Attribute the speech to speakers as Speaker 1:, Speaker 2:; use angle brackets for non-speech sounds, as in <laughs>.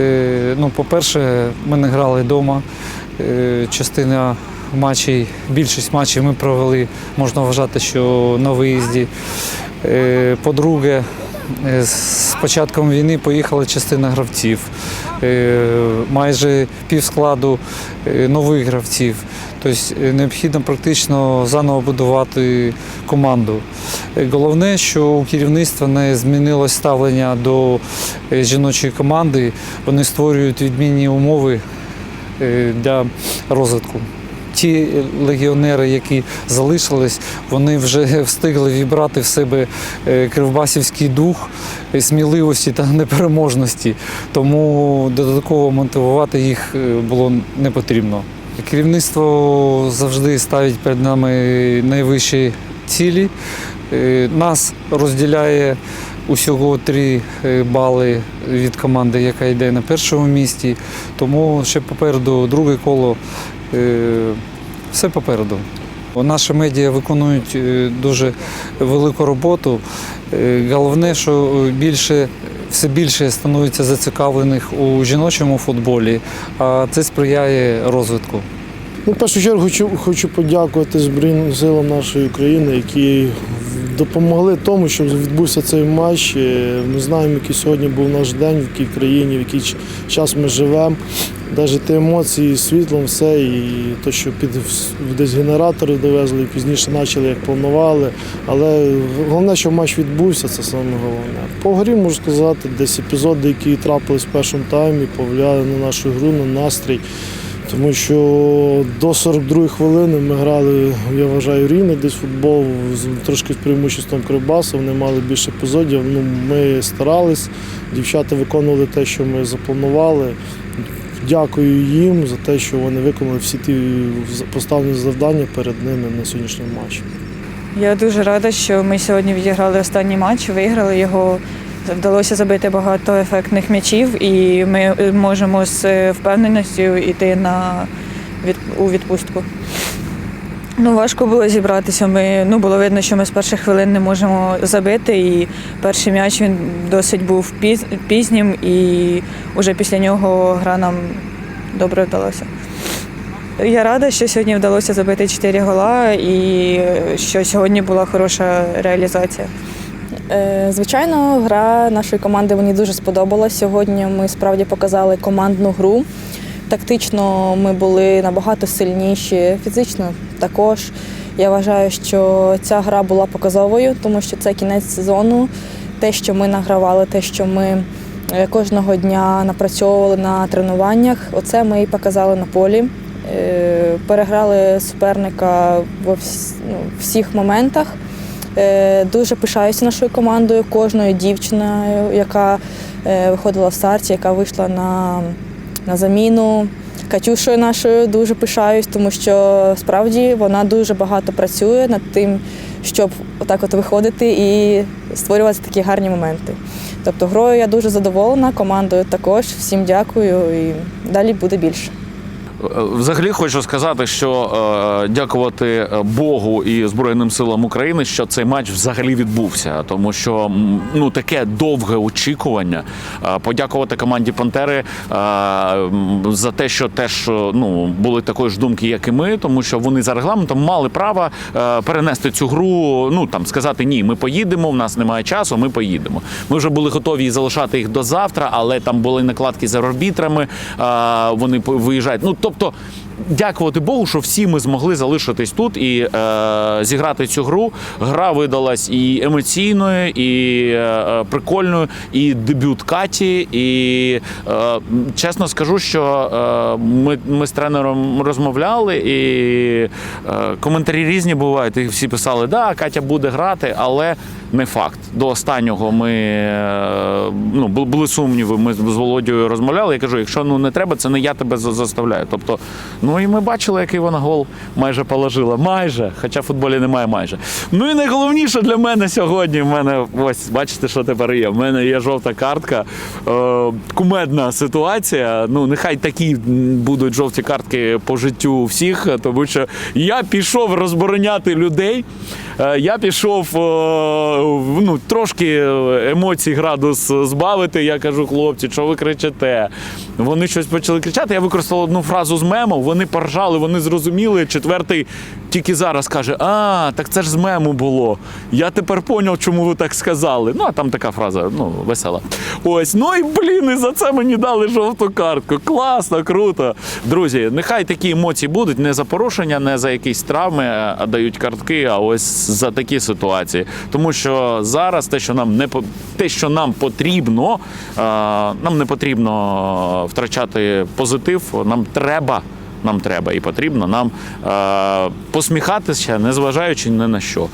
Speaker 1: Е, Ну, по-перше, ми не грали вдома. Е, Частина матчів, більшість матчів ми провели, можна вважати, що на виїзді. Е, По-друге, з початком війни поїхала частина гравців. Майже пів складу нових гравців. Тобто е, необхідно практично заново будувати команду. Е, Головне, що у керівництва не змінилось ставлення до е, жіночої команди. Вони створюють відмінні умови для розвитку. Ті легіонери, які залишились, вони вже <laughs> встигли вібрати в себе кривбасівський дух сміливості та непереможності. Тому додатково мотивувати їх було не потрібно. Керівництво завжди ставить перед нами найвищі цілі. Е, Нас розділяє усього три е, бали від команди, яка йде на першому місці. Тому ще попереду друге коло. Е, Все попереду. Наші медіа виконують дуже велику роботу. Головне, що більше, все більше становиться зацікавлених у жіночому футболі, а це сприяє розвитку.
Speaker 2: Ну, в першу чергу хочу, хочу подякувати Збройним силам нашої країни, які допомогли тому, щоб відбувся цей матч. Е, Ми знаємо, який сьогодні був наш день, в якій країні, в який час ми живемо. Навіть ті емоції, світлом, все, і те, що під десь генератори довезли, і пізніше почали, як планували. Але головне, що матч відбувся, це саме головне. По грі можу сказати, десь епізоди, які трапились в першому таймі, повлияли на нашу гру, на настрій. Тому що до 42 хвилини ми грали, я вважаю, рівний десь футбол, з- трошки з преимуществом Кривбасу, вони мали більше епізодів. Ну, ми старались, дівчата виконували те, що ми запланували. Дякую їм за те, що вони виконали всі ті поставлені завдання перед ними на сьогоднішньому матчі.
Speaker 3: Я дуже рада, що ми сьогодні відіграли останній матч, виграли його. Вдалося забити багато ефектних м'ячів, і ми е, можемо з е, впевненістю йти на від, у відпустку. Ну, важко було зібратися. Ми, ну, було видно, що ми з перших хвилин не можемо забити. І перший м'яч він досить був піз, пізнім, і вже після нього гра нам добре вдалося. Я рада, що сьогодні вдалося забити 4 гола і е, що сьогодні була хороша реалізація.
Speaker 4: Е, Звичайно, гра нашої команди мені дуже сподобалась. Сьогодні ми справді показали командну гру. Тактично ми були набагато сильніші, фізично також. Я вважаю, що ця гра була показовою, тому що це кінець сезону. Те, що ми награвали, те, що ми е, кожного дня напрацьовували на тренуваннях, оце ми і показали на полі. Е, Переграли суперника вс- ну, всіх моментах. Е, Дуже пишаюся нашою командою, кожною дівчиною, яка е, виходила в старті, яка вийшла на, на заміну. Катюшою нашою дуже пишаюсь, тому що справді вона дуже багато працює над тим, щоб отак от виходити і створювати такі гарні моменти. Тобто грою я дуже задоволена, командою також. Всім дякую і далі буде більше.
Speaker 5: Взагалі хочу сказати, що е, дякувати е, Богу і Збройним силам України, що цей матч взагалі відбувся, тому що ну таке довге очікування. Е, подякувати команді Пантери е, за те, що теж е, ну були такої ж думки, як і ми, тому що вони за регламентом мали право е, перенести цю гру. Ну там сказати ні, ми поїдемо. В нас немає часу. Ми поїдемо. Ми вже були готові залишати їх до завтра, але там були накладки за арбітрами. Е, вони виїжджають. Ну тобто. Тобто Дякувати Богу, що всі ми змогли залишитись тут і е, зіграти цю гру. Гра видалась і емоційною, і е, е, прикольною, і дебют Каті. І е, чесно скажу, що е, ми, ми з тренером розмовляли, і е, коментарі різні бувають. І всі писали, да, Катя буде грати, але не факт. До останнього ми е, ну, були сумніви. Ми з Володією розмовляли. Я кажу, якщо ну не треба, це не я тебе заставляю. Тобто, ну і ми бачили, який вона гол майже положила. Майже, хоча в футболі немає майже. Ну і найголовніше для мене сьогодні. В мене ось бачите, що тепер є. В мене є жовта картка. Е, кумедна ситуація. Ну, нехай такі будуть жовті картки по життю всіх, тому що я пішов розбороняти людей. Е, Я пішов е, ну, трошки емоцій градус збавити. Я кажу, хлопці, що ви кричите? Вони щось почали кричати. Я використав одну фразу з мему. Вони поржали, вони зрозуміли. Четвертий тільки зараз каже: А, так це ж з мему було. Я тепер поняв, чому ви так сказали. Ну, а там така фраза, ну, весела. Ось, ну і блін, і за це мені дали жовту картку. Класно, круто. Друзі, нехай такі емоції будуть не за порушення, не за якісь травми, а дають картки, а ось за такі ситуації. Тому що зараз те, що нам не те, що нам потрібно, е, нам не потрібно втрачати позитив. Нам треба. Нам треба і потрібно нам е, посміхатися, незважаючи ні на що.